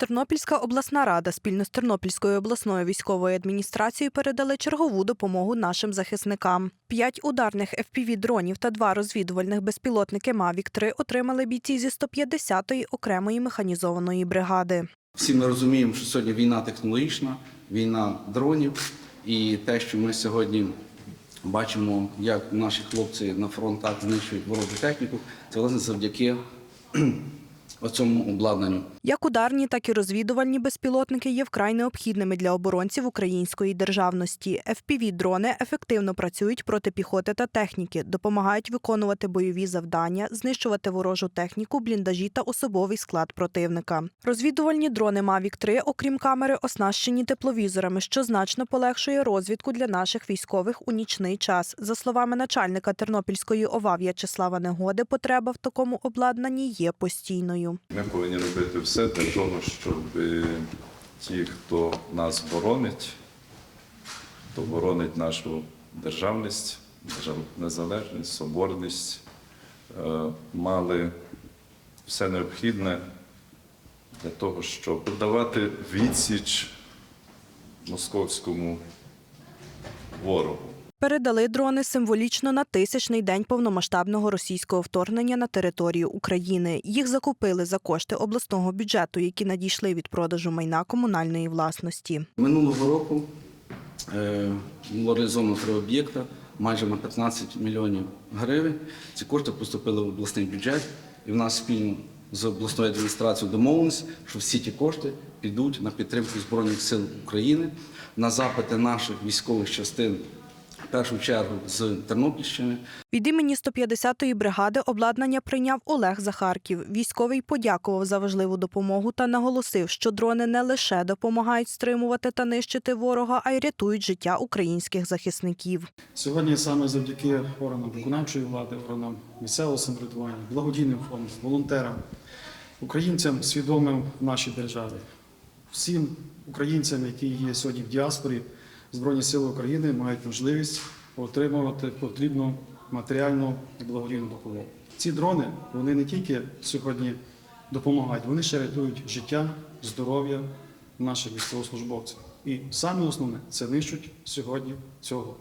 Тернопільська обласна рада спільно з Тернопільською обласною військовою адміністрацією передали чергову допомогу нашим захисникам. П'ять ударних FPV-дронів та два розвідувальних безпілотники Mavic 3 отримали бійці зі 150-ї окремої механізованої бригади. Всі ми розуміємо, що сьогодні війна технологічна, війна дронів, і те, що ми сьогодні бачимо, як наші хлопці на фронтах знищують ворожу техніку, це власне завдяки цьому обладнанню. Як ударні, так і розвідувальні безпілотники є вкрай необхідними для оборонців української державності. FPV-дрони ефективно працюють проти піхоти та техніки, допомагають виконувати бойові завдання, знищувати ворожу техніку, бліндажі та особовий склад противника. Розвідувальні дрони Mavic 3, окрім камери, оснащені тепловізорами, що значно полегшує розвідку для наших військових у нічний час. За словами начальника Тернопільської ОВА В'ячеслава Негоди, потреба в такому обладнанні є постійною. Ми повинні робити все для того, щоб ті, хто нас боронить, хто боронить нашу державність, незалежність, соборність, е, мали все необхідне для того, щоб давати відсіч московському ворогу. Передали дрони символічно на тисячний день повномасштабного російського вторгнення на територію України. Їх закупили за кошти обласного бюджету, які надійшли від продажу майна комунальної власності. Минулого року е, було реалізовано три об'єкта майже на 15 мільйонів гривень. Ці кошти поступили в обласний бюджет, і в нас спільно з обласною адміністрацією домовилися, що всі ті кошти підуть на підтримку Збройних сил України, на запити наших військових частин, в першу чергу з Тернопільщини, Від імені 150-ї бригади обладнання прийняв Олег Захарків. Військовий подякував за важливу допомогу та наголосив, що дрони не лише допомагають стримувати та нищити ворога, а й рятують життя українських захисників. Сьогодні саме завдяки органам виконавчої влади, органам місцевого самоврядування, благодійним фондам, волонтерам, українцям свідомим в нашій державі, всім українцям, які є сьогодні в діаспорі, Збройні Сили України мають можливість отримувати потрібну матеріальну і благодійну допомогу. Ці дрони вони не тільки сьогодні допомагають, вони ще рятують життя, здоров'я наших військовослужбовців. І саме основне це нищуть сьогодні цього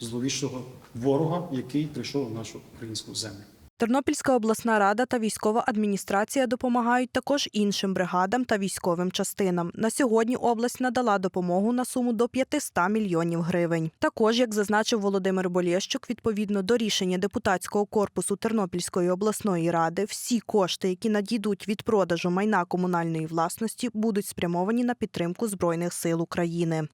зловіщого ворога, який прийшов в нашу українську землю. Тернопільська обласна рада та військова адміністрація допомагають також іншим бригадам та військовим частинам. На сьогодні область надала допомогу на суму до 500 мільйонів гривень. Також, як зазначив Володимир Болєщук, відповідно до рішення депутатського корпусу Тернопільської обласної ради, всі кошти, які надійдуть від продажу майна комунальної власності, будуть спрямовані на підтримку збройних сил України.